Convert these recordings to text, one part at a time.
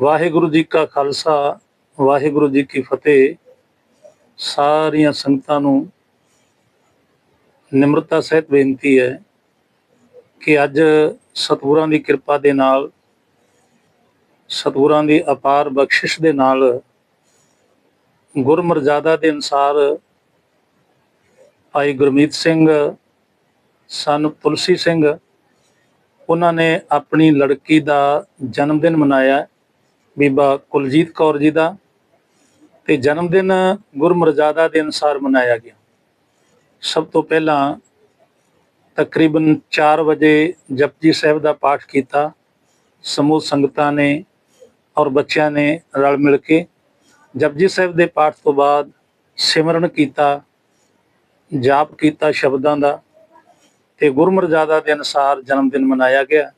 ਵਾਹਿਗੁਰੂ ਜੀ ਕਾ ਖਾਲਸਾ, ਵਾਹਿਗੁਰੂ ਜੀ ਕੀ ਫਤਿਹ। ਸਾਰੀਆਂ ਸੰਗਤਾਂ ਨੂੰ ਨਿਮਰਤਾ ਸਹਿਤ ਬੇਨਤੀ ਹੈ ਕਿ ਅੱਜ ਸਤਿਗੁਰਾਂ ਦੀ ਕਿਰਪਾ ਦੇ ਨਾਲ, ਸਤਿਗੁਰਾਂ ਦੀ ਅਪਾਰ ਬਖਸ਼ਿਸ਼ ਦੇ ਨਾਲ ਗੁਰਮਰਜ਼ਾਦਾ ਦੇ ਅਨਸਾਰ ਭਾਈ ਗੁਰਮੀਤ ਸਿੰਘ, ਸਨ ਤੁਲਸੀ ਸਿੰਘ, ਉਹਨਾਂ ਨੇ ਆਪਣੀ ਲੜਕੀ ਦਾ ਜਨਮ ਦਿਨ ਮਨਾਇਆ। ਬੀਬਾ ਕੁਲਜੀਤ ਕੌਰ ਜੀ ਦਾ ਤੇ ਜਨਮ ਦਿਨ ਗੁਰਮਰਜ਼ਾਦਾ ਦੇ ਅਨਸਾਰ ਮਨਾਇਆ ਗਿਆ। ਸਭ ਤੋਂ ਪਹਿਲਾਂ ਤਕਰੀਬਨ 4 ਵਜੇ ਜਪਜੀ ਸਾਹਿਬ ਦਾ ਪਾਠ ਕੀਤਾ। ਸਮੂਹ ਸੰਗਤਾਂ ਨੇ ਔਰ ਬੱਚਿਆਂ ਨੇ ਰਲ ਮਿਲ ਕੇ ਜਪਜੀ ਸਾਹਿਬ ਦੇ ਪਾਠ ਤੋਂ ਬਾਅਦ ਸਿਮਰਨ ਕੀਤਾ, ਜਾਪ ਕੀਤਾ ਸ਼ਬਦਾਂ ਦਾ ਤੇ ਗੁਰਮਰਜ਼ਾਦਾ ਦੇ ਅਨਸਾਰ ਜਨਮ ਦਿਨ ਮਨਾਇਆ ਗਿਆ।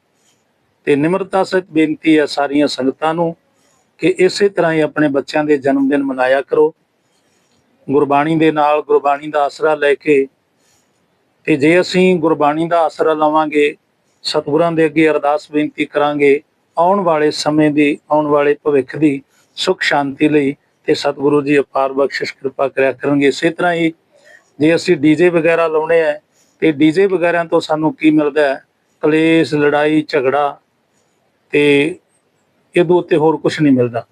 ਤੇ ਨਿਮਰਤਾ ਸਹਿਤ ਬੇਨਤੀ ਹੈ ਸਾਰੀਆਂ ਸੰਗਤਾਂ ਨੂੰ ਕਿ ਇਸੇ ਤਰ੍ਹਾਂ ਹੀ ਆਪਣੇ ਬੱਚਿਆਂ ਦੇ ਜਨਮ ਦਿਨ ਮਨਾਇਆ ਕਰੋ। ਗੁਰਬਾਣੀ ਦੇ ਨਾਲ ਗੁਰਬਾਣੀ ਦਾ ਆਸਰਾ ਲੈ ਕੇ ਤੇ ਜੇ ਅਸੀਂ ਗੁਰਬਾਣੀ ਦਾ ਆਸਰਾ ਲਵਾਂਗੇ, ਸਤਿਗੁਰਾਂ ਦੇ ਅੱਗੇ ਅਰਦਾਸ ਬੇਨਤੀ ਕਰਾਂਗੇ, ਆਉਣ ਵਾਲੇ ਸਮੇਂ ਦੀ, ਆਉਣ ਵਾਲੇ ਭਵਿੱਖ ਦੀ ਸੁਖ ਸ਼ਾਂਤੀ ਲਈ ਤੇ ਸਤਿਗੁਰੂ ਜੀ ਅਪਾਰ ਬਖਸ਼ਿਸ਼ ਕਿਰਪਾ ਕਰਿਆ ਕਰਨਗੇ। ਇਸੇ ਤਰ੍ਹਾਂ ਹੀ ਜੇ ਅਸੀਂ ਡੀਜੇ ਵਗੈਰਾ ਲਾਉਣੇ ਆ, ਤੇ ਡੀਜੇ ਵਗੈਰਾ ਤੋਂ ਸਾਨੂੰ ਕੀ ਮਿਲਦਾ ਹੈ? ਕਲੇਸ਼, ਲੜਾਈ, ਝਗੜਾ ਤੇ ਇਹਦੇ ਉੱਤੇ ਹੋਰ ਕੁਝ ਨਹੀਂ ਮਿਲਦਾ।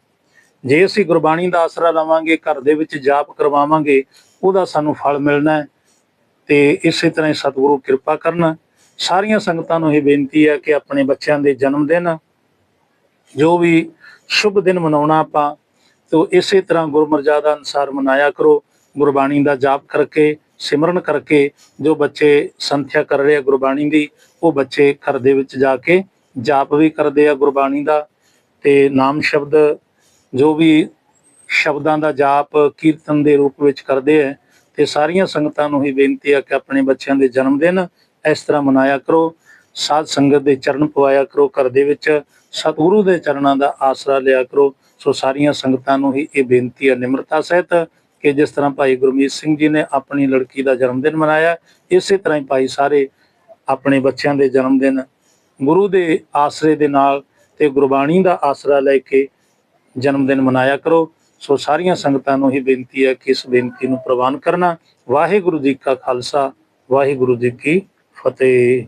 ਜੇ ਅਸੀਂ ਗੁਰਬਾਣੀ ਦਾ ਆਸਰਾ ਲਵਾਂਗੇ, ਘਰ ਦੇ ਵਿੱਚ ਜਾਪ ਕਰਵਾਵਾਂਗੇ, ਉਹਦਾ ਸਾਨੂੰ ਫਲ ਮਿਲਣਾ ਹੈ। ਤੇ ਇਸੇ ਤਰ੍ਹਾਂ ਹੀ ਸਤਿਗੁਰੂ ਕਿਰਪਾ ਕਰਨ। ਸਾਰੀਆਂ ਸੰਗਤਾਂ ਨੂੰ ਇਹ ਬੇਨਤੀ ਹੈ ਕਿ ਆਪਣੇ ਬੱਚਿਆਂ ਦੇ ਜਨਮ ਦਿਨ, ਜੋ ਵੀ ਸ਼ੁਭ ਦਿਨ ਮਨਾਉਣਾ ਆਪਾਂ, ਤੋ ਇਸੇ ਤਰ੍ਹਾਂ ਗੁਰਮਰਜ਼ਾਦਾ ਅਨੁਸਾਰ ਮਨਾਇਆ ਕਰੋ। ਗੁਰਬਾਣੀ ਦਾ ਜਾਪ ਕਰਕੇ, ਸਿਮਰਨ ਕਰਕੇ, ਜੋ ਬੱਚੇ ਸੰਥਿਆ ਕਰ ਰਹੇ ਆ ਗੁਰਬਾਣੀ ਦੀ, ਉਹ ਬੱਚੇ ਘਰ ਦੇ ਵਿੱਚ ਜਾ ਕੇ ਜਾਪ ਵੀ ਕਰਦੇ ਆ ਗੁਰਬਾਣੀ ਦਾ। ਤੇ ਨਾਮ ਸ਼ਬਦ ਜੋ ਵੀ ਸ਼ਬਦਾਂ ਦਾ ਜਾਪ, ਕੀਰਤਨ ਦੇ ਰੂਪ ਵਿੱਚ ਕਰਦੇ ਹੈ ਤੇ ਸਾਰੀਆਂ ਸੰਗਤਾਂ ਨੂੰ ਹੀ ਬੇਨਤੀ ਹੈ ਕਿ ਆਪਣੇ ਬੱਚਿਆਂ ਦੇ ਜਨਮ ਦਿਨ ਇਸ ਤਰ੍ਹਾਂ ਮਨਾਇਆ ਕਰੋ। ਸਾਧ ਸੰਗਤ ਦੇ ਚਰਨ ਪਵਾਇਆ ਕਰੋ, ਘਰ ਦੇ ਵਿੱਚ ਸਤਿਗੁਰੂ ਦੇ ਚਰਨਾਂ ਦਾ ਆਸਰਾ ਲਿਆ ਕਰੋ। ਸੋ ਸਾਰੀਆਂ ਸੰਗਤਾਂ ਨੂੰ ਹੀ ਇਹ ਬੇਨਤੀ ਹੈ ਨਿਮਰਤਾ ਸਹਿਤ ਕਿ ਜਿਸ ਤਰ੍ਹਾਂ ਭਾਈ ਗੁਰਮੀਤ ਸਿੰਘ ਜੀ ਨੇ ਆਪਣੀ ਲੜਕੀ ਦਾ ਜਨਮ ਦਿਨ ਮਨਾਇਆ, ਇਸੇ ਤਰ੍ਹਾਂ ਹੀ ਭਾਈ ਸਾਰੇ ਆਪਣੇ ਬੱਚਿਆਂ ਦੇ ਜਨਮ ਦਿਨ ਗੁਰੂ ਦੇ ਆਸਰੇ ਦੇ ਨਾਲ ਤੇ ਗੁਰਬਾਣੀ ਦਾ ਆਸਰਾ ਲੈ ਕੇ ਜਨਮ ਦਿਨ ਮਨਾਇਆ ਕਰੋ। ਸੋ ਸਾਰੀਆਂ ਸੰਗਤਾਂ ਨੂੰ ਹੀ ਬੇਨਤੀ ਹੈ ਕਿ ਇਸ ਬੇਨਤੀ ਨੂੰ ਪ੍ਰਵਾਨ ਕਰਨਾ। ਵਾਹਿਗੁਰੂ ਜੀ ਕਾ ਖਾਲਸਾ, ਵਾਹਿਗੁਰੂ ਜੀ ਕੀ ਫਤਿਹ।